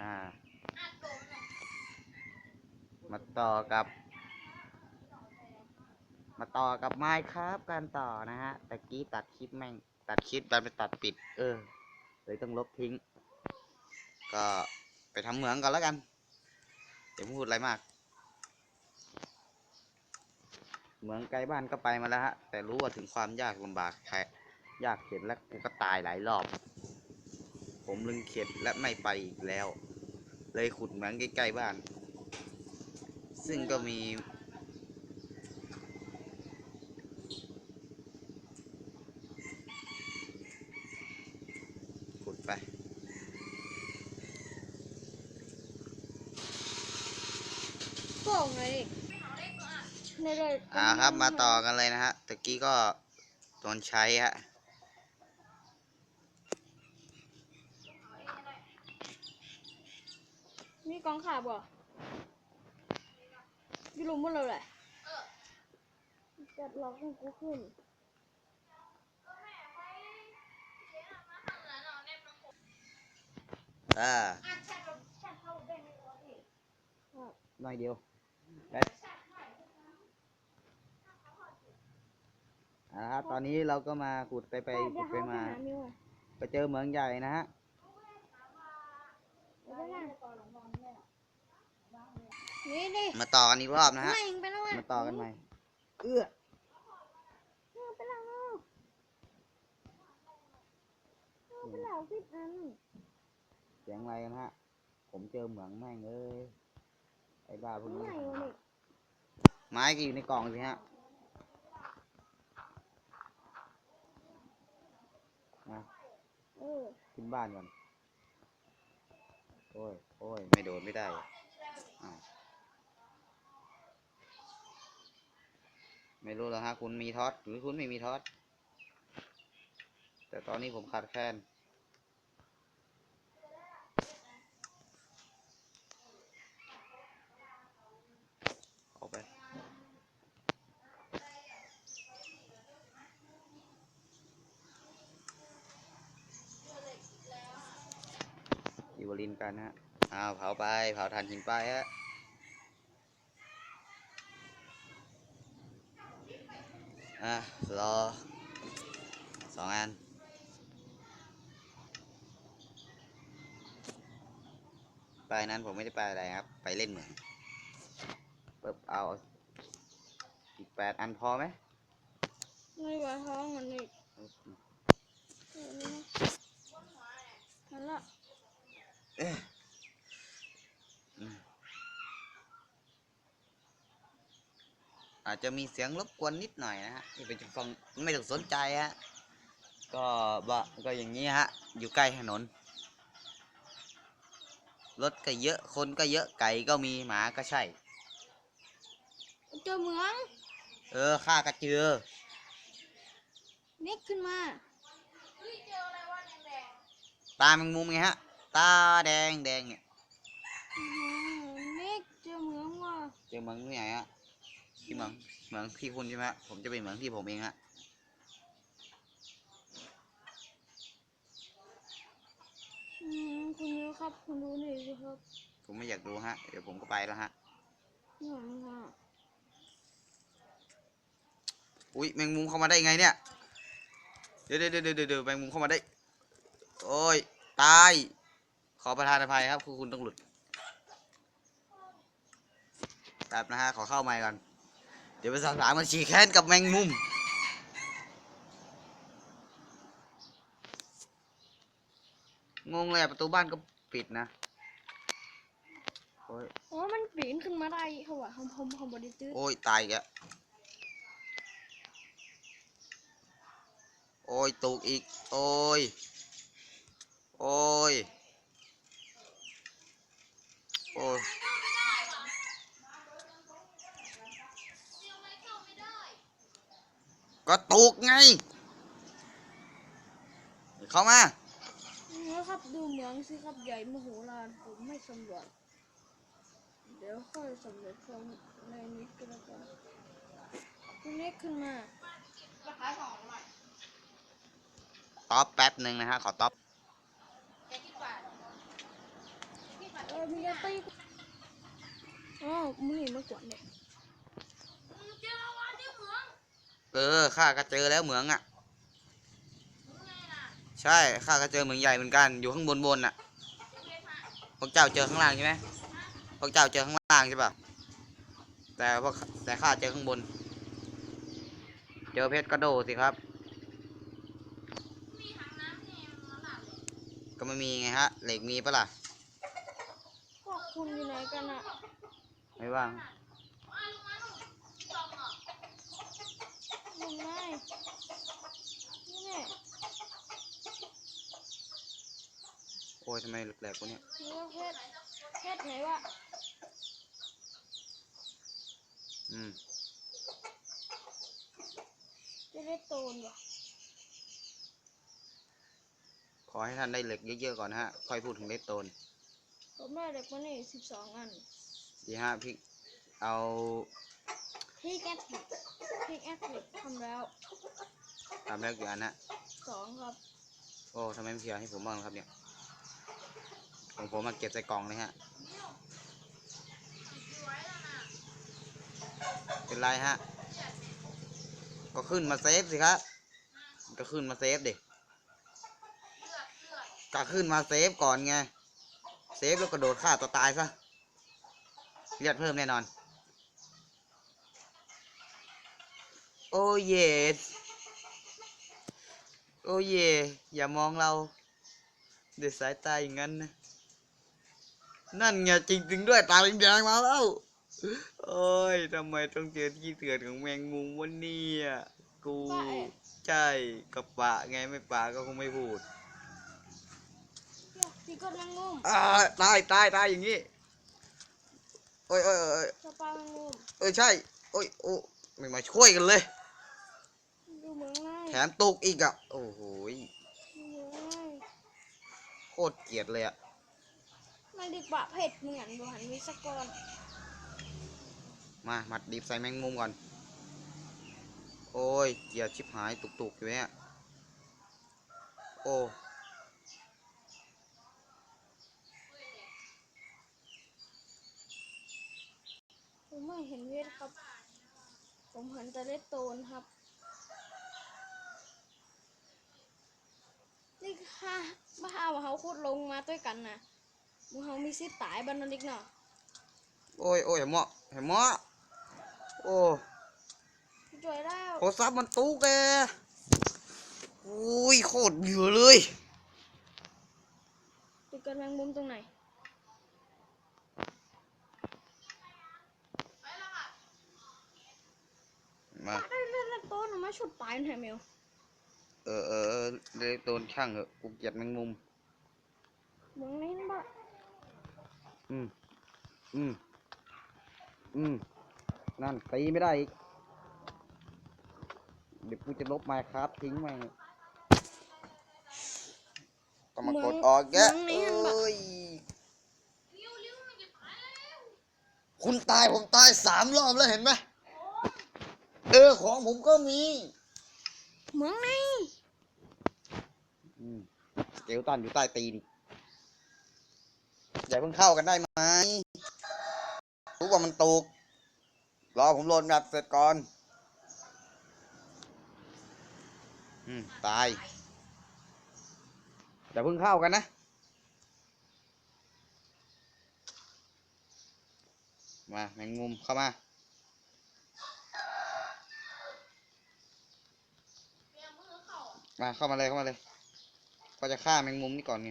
อ่า มาต่อกับ มาต่อกับไม้ครับการต่อนะฮะตะกี้ตัดคลิปแม่ง ตัดคลิปดันไปตัดปิด เออเลยต้องลบทิ้ง ก็ไปทำเหมืองก่อนแล้วกันเดี๋ยวพูดอะไรมาก เหมืองไกลบ้านก็ไปมาแล้วฮะ แต่รู้ว่าถึงความยากลำบากแค่ยากเข็นและกูก็ตายหลายรอบ ผมลึงเข็ดและไม่ไปอีกแล้ว เลยขุดเหมืองใกล้ๆบ้าน ซึ่งก็มี ขุดไปโป่งไงในเลยอ่าครับมาต่อกันเลยนะฮะตะกี้ก็ตอนใช้ฮะ มีกองขาบ่อยู่หลุมหมดเลยแหละเออจัดล็อกให้กูขึ้นก็แม่ไปเสียมาทำแล้วเนาะเน็บน้ำผมอ่าอัดแชทเราแชทเข้าได้ไหมวะพี่หน่อยเดียวไปอ่าครับตอนนี้เราก็มาขุดไปไปเดี๋ขุยวดไปเขาไปมาหามิวอะไปเจอเหมืองใหญ่นะฮะเดี๋ยวไปหา นี่ดิมาต่อกันอีกรอบนะฮะ ไม่เองไปแล้วอะมาต่อกันใหม่ เอื้อเอาไปแล้วเอาไปแล้วสิบอันเสียงอะไรกันฮะ ผมเจอเหมืองแม่งเอ้ย ไอ้บ้าพวกนี้ ไม่วะนี่ไม้ก็อยู่ในกล่องสิฮะ นะเออขึ้นบ้านก่อน โอ้ย โอ้ย ไม่โดนไม่ได้อ้าว ไม่รู้แล้วฮะคุณมีท็อตหรือคุณไม่มีท็อตแต่ตอนนี้ผมขาดแคลนเอาไปอยู่บรินกันฮะอ้าวเผาไป เผาถ่านหินไปฮะ อะรอสองอันไปนั้นผมไม่ได้ไปอะไรครับ ไปเล่นเหมืองปึ๊บเอาอีกแปดอันพอไหมไม่ว่าท้องมันอีกเออนี่นะนั่นละ อาจจะมีเสียงรบกวนนิดหน่อยนะฮะที่เป็นฟังไม่ต้องสนใจฮะก็บะก็อย่างนี้ฮะ อยู่ใกล้ถนน รถก็เยอะ คนก็เยอะ ไก่ก็มี หมาก็ใช่ เจอเหมือง เออ ข้าก็เจอเน็กขึ้นมาเฮ้ยเจออะไรวะแดงตาแมงมุมไงฮะ ตาแดงแดงเนี่ยอื้อหือเน็กเจอเหมืองว่ะ เจอเมืองที่ไหนฮะ ที่เมืองเมืองที่คุณใช่ไหมฮะผมจะเป็นเมืองที่ผมเองฮะอืมคุณมิวครับ คุณดูนี่สิครับผมไม่อยากดูฮะ เดี๋ยวผมก็ไปแล้วฮะหนังอะอุ้ยแมงมุมเข้ามาได้ไงเนี่ย เดี๋ยวเดี๋ยวเดี๋ยวเดี๋ยวแมงมุมเข้ามาได้ โอ้ยตาย ขอประทานอภัยครับคือคุณต้องหลุดแป๊บนะฮะ ขอเข้าไมค์ก่อน เดี๋ยวไปสอบถามมันฉีกแค้นกับแมงมุม งงเลยอะประตูบ้านก็ปิดนะโอ้ยอ๋อมันปีนขึ้นมาได้เขาว่าเขาผมเขาบไดิตื้อโอ้ยตายอีกแล้วโอ้ยตกอีก โอ้ย โอ้ย โอ้ย ๆเข้าไม่ได้ว่ะเสียงอะไรเข้าไม่ได้ ก็ตกไง เข้ามานี่ครับดูเหมืองสิครับใหญ่มโหฬารผมไม่สำรวจเดี๋ยวค่อยสำรวจของในนี้ก็แล้วกันคุณเน็กขึ้นมาราคายของใหม่ต๊อปแป๊บหนึ่งนะฮะขอต๊อปแกคิดว่าคิดว่าเออมีจะตีอ๋อมึงเห็นมากกว่าเนี่ย มึงเจอแล้ววะที่เหมือง เออข้าก็เจอแล้วเหมืองอะมึงไงน่ะ ใช่ข้าก็เจอเหมืองใหญ่เหมือนกันอยู่ข้างบนบนอะเดี๋ยวเพชรมาพวกเจ้าเจอข้างล่างใช่ไหมพวกเจ้าเจอข้างล่างใช่ป่ะแต่พวกแต่ข้าเจอข้างบน เจอเพชรก็โดดสิครับมีถังน้ำนี่มันหลับเลยก็ไม่มีไงฮะ เหล็กมีปะล่ะพวกคุณอยู่ไหนกันอะไม่ว่าง อ้าวลุงมาลุงจอมเหรอ ลุงไงนี่แน่โอ้ยทำไมแหลกๆวะเนี่ยเนื้อเพชรเพชรไหนวะอืมจะได้โตนวะขอให้ท่านได้เหล็กเยอะๆก่อนนะฮะ ค่อยพูดถึงเลสโตน ผมได้เด็กมานี่สิบสองอัน ดีฮะพี่ เอา พี่แอคทีฟพี่แอคทีฟทำแล้วตามแล้วกี่อันฮะสองครับโอ้ทำไมไม่เคลียร์ให้ผมบ้างล่ะครับเนี่ยของผมมาเก็บใส่กล่องเลยฮะอยู่ไว้แล้วนะเป็นไรฮะ ก็ขึ้นมาเซฟสิครับ ก็ขึ้นมาเซฟดิเลือดเลือดก็ขึ้นมาเซฟก่อนไง เซฟแล้วกระโดดฆ่าตัวตายซะเลือดเพิ่มแน่นอน โอ้เยสโอ้เยอย่ามองเราด้วยสายตาอย่างนั้นนะ นั่นไงจริงๆด้วยตาแดงๆมาแล้ว โอ้ยทำไมต้องเจอที่เถื่อนของแมงมุมวันนี้กูปะเอ๊ะใช่กับปะไงไม่ปะก็คงไม่พูดพี่กดแมงมุมอ่าตายตายตายอย่างนี้โอ้ยโอ้ยโอ้ยสปาแมงมุมเออใช่โอ้ยโอ้ไม่มาช่วยกันเลย ดูเหมืองไงแถมตกอีกอะ โอ้โหยดูเหมืองไงโคตรเกลียดเลยอะ มันดีปะเพชรเหมือนดูหันวิศกรมาหมัดดิบใส่แมงมุมก่อน โอ้ย เกลียดชิบหายตุกๆอยู่เนี่ย โอ้ ผมไม่เห็นเวทครับ ผมเห็นแต่เลดโตนครับ นี่ ค่ะมาเอาเขาขุดลงมาด้วยกันนะมึงเขามีสิทธิ์ตายบันนันอีกเนาะโอ้ยโอ้ยเห็นหมอเห็นหมอโอ้ช่วยแล้วโทรศัพท์มันตู้แกโอ้ยโคตรเยอะเลยติดกันแมงมุมตรงไหนไปแล้วค่ะมาได้เล่นเลดโตนมาชุดตายนะแฮมิวเอเออเออเลยโดนช่างเหอะกูเกลียดแมงมุมมืองนี้นบ้าอืมอืมอืมนั่นตีไม่ได้อีกเดี๋ยวกูจะลบไมค์ครับทิ้งแม่งก็มากดออกแกะเอ้ยคุณตายผมตายสามรอบแล้วเห็นไหมเออของผมก็มีมืองนี้อืมส เกลตันอยู่ใต้ตีนอย่าเพิ่งเข้ากันได้ไหมรู้ว่ามันตกรอผมโหลดแมปเสร็จก่อน อืม ตายอย่าเพิ่งเข้ากันนะมาแมงมุมเข้ามาเลี้ยวมือเข้ามาเข้ามาเลยเข้ามาเลย ก็จะฆ่าแมงมุมนี่ก่อนไง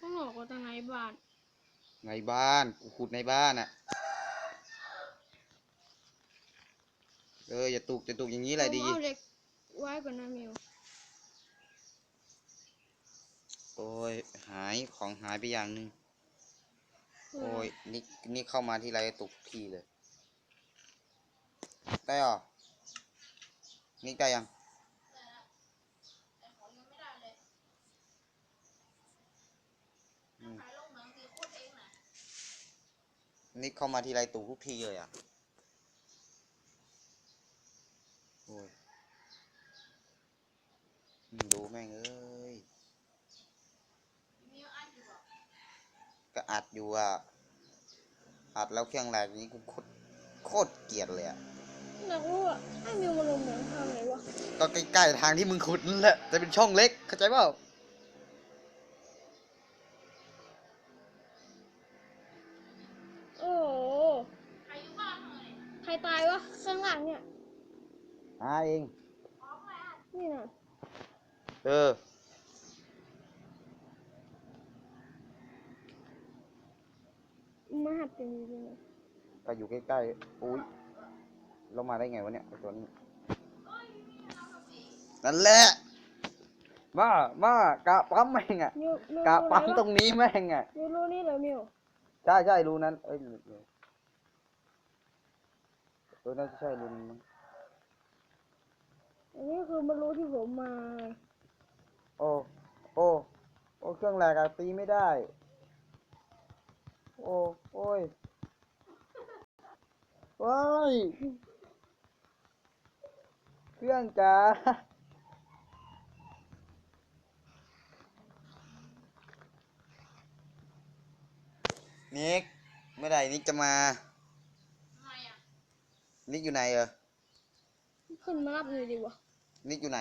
ต้องออกมาทางไหนบ้าน ในบ้านกูขุดในบ้านอะเอออย่าตุกอย่าตุกอย่างนี้แหละดี ผมเอาเด็กไว้ก่อนนะมิวโอ้ยหายของหายไปอย่างหนึ่งโอ้ยนี่นี่เข้ามาที่ไรตุกทีเลย ได้หรอนี่ได้ยังแต่ของยังนี่เข้ามาทีไรตุกทุกทีเลยอะ โอ้ย ดูแม่งเอ้ยกก็อัดอยู่อะ อัดแล้วเครื่องแรกนี้กูโคตรโคตรเกลียดเลยอะ อยากรู้อะไอ้มิวมาลงเหมืองทางไหนวะก็ใกล้ๆทางที่มึงขุดนั่นแหละแต่เป็นช่องเล็กเข้าใจเปล่าโอ้โหใครอยู่บ้านเลยใครตายวะข้างหลังเนี่ย หาเองพร้อมเลยอะนี่น่ะเออ มาหัดเป็นจริงๆเลย ก็อยู่ใกล้ๆอุ้ย ลงมาได้ไงวะเนี่ยไอ้ตัวนี้ นั่นแหละมามากะปั๊มแม่งอะมิวมิวกะรู้ไหนปั๊มตรวะงนี้แม่งอะมิวรู้นี่เหรอมิวใช่ใช่รูนั้นเอ้ยเออน่าจะใช่รูนั้นมั้งอันนี้คือมันรู้ที่ผมมา โอ้โอ้โอ้เครื่องแรกอะตีไม่ได้ โอ้โอ้ยว้าย เครื่องจ้านิกเมื่อไหร่นิกจะมาทำไมอะนิกอยู่ไหนเออขึ้นมารับหน่อยดีวะนิกอยู่ไหน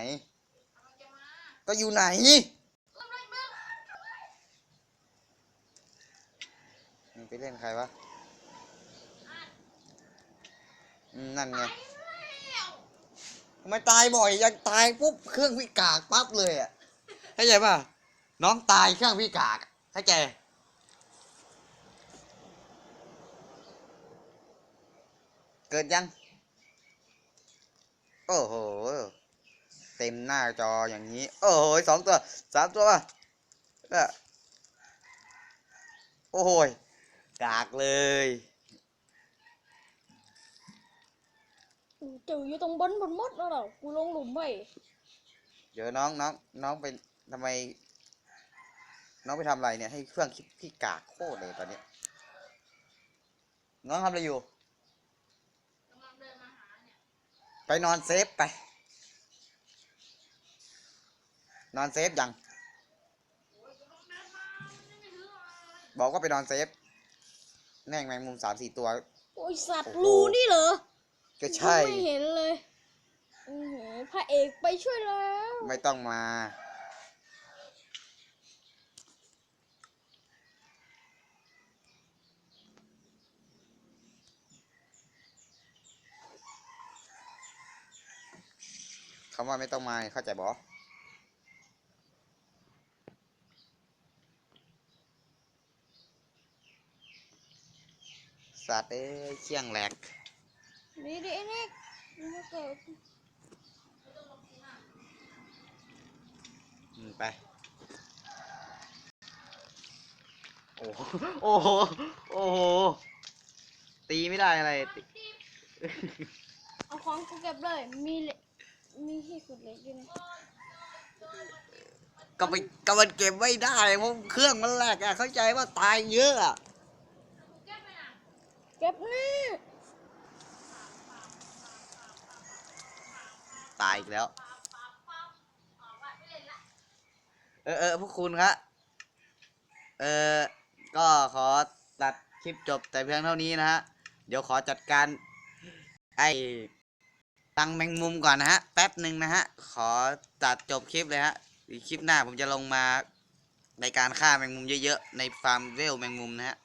กำลังจะมาก็อยู่ไหนเริ่มเลยเบิ้งมึงไปเล่นใครวะอืมนั่นไงไปแล้วทำ ไมตายบ่อยยังตายปุ๊บเครื่องพิกากปั๊บเลยอะเข้าใจป่ะน้องตายเครื่องพิกากเข้าใจเกิดยัง โอ้โห เต็มหน้าจออย่างนี้ โอ้โหสองตัวสามตัวเออโอ้โหกากเลย จู่อยู่ตรงบนบนมดแล้วเหรอกูลงหลุมไปเดี๋ยวน้องน้องน้องไปทำไม น้องไปทำอะไรเนี่ย ให้เครื่องคิดพี่กากโคตรเลยตอนเนี้ยน้องทำอะไรอยู่กำลังเดินมาหาเนี่ยไปนอนเซฟไป นอนเซฟยังโอ้ยกำลังเดินมาไม่มีถืออะไรบอกว่าไปนอนเซฟแม่งแมงมุมสามสี่ตัว โอ้ยสัตว์โอ้โหรูนี่เหรอ ก็ใช่ ไม่เห็นเลยอือหือพระเอกไปช่วยแล้วไม่ต้องมา คำว่าไม่ต้องมาเนี่ยเข้าใจบอสัตว์เอ้ยเชี่ยงแหลก นี่ดิไอ้นี่มันเกิดอืมไป โอ้โห โอ้โห โอ้โห ตีไม่ได้อะไรตีเอาของกูเก็บเลย มีเหล็กมีที่ขุดเหล็กด้วยนะก็ไปก็มันเก็บไม่ได้เพราะเครื่องมันแหลกอะเข้าใจว่าตายเยอะอะกูแก้ไปน่ะ เก็บนี่ ตายอีกแล้ว เออเออพวกคุณครับเออก็ขอตัดคลิปจบแต่เพียงเท่านี้นะฮะ เดี๋ยวขอจัดการ ไอ้ตังแมงมุมก่อนนะฮะ แป๊บหนึ่งนะฮะ ขอตัดจบคลิปเลยฮะคลิปหน้าผมจะลงมาในการฆ่าแมงมุมเยอะๆ ในฟาร์มเวลแมงมุมนะฮะ